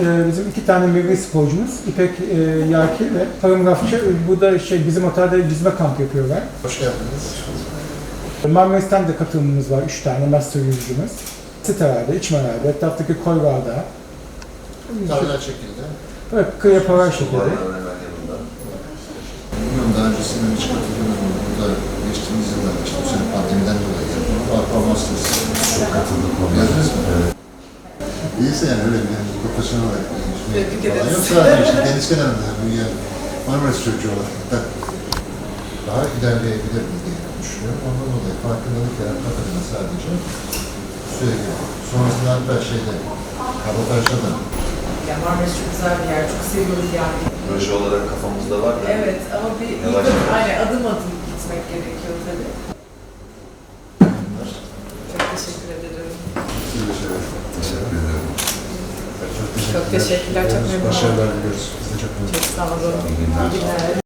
Ee, bizim iki tane milli sporcumuz İpek e, Yaki ve Tarım Rafçı. Bu da şey bizim otelde yüzme kamp yapıyorlar. Hoş geldiniz. Marmaris'ten de katılımımız var. Üç tane master yüzücümüz. Sitelerde, içmelerde, etraftaki koylarda. Tabela çekildi. Evet, kıyı parar şekeri. Bilmiyorum daha öncesinde hiç katıldım. Burada geçtiğimiz yıllar, işte bu sene pandemiden dolayı yapıyorum. Performansınız. Çok katıldık. Mi? Evet. İyiyse yani öyle bir yani, profesyonel olarak bir şey falan yok. Sadece işte deniz kenarında büyüyen Marmaris çocuğu olarak da daha ilerleyebilir mi diye düşünüyorum. Ondan dolayı farkındalık yaratmak adına sadece sürekli. Sonrasında hatta şeyde, kabotajda da Yani Marmaris çok güzel bir yer, çok seviyoruz yani. Proje olarak kafamızda var da. Evet ama bir Yavaş yavaş. aynen adım adım gitmek gerekiyor tabii. bunlar. Çok teşekkür ederim. Siz de şey Teşekkür ederim. Çok teşekkürler. Çok memnun oldum. Başarılar diliyoruz. Biz de çok memnun Çok sağ olun. İyi günler.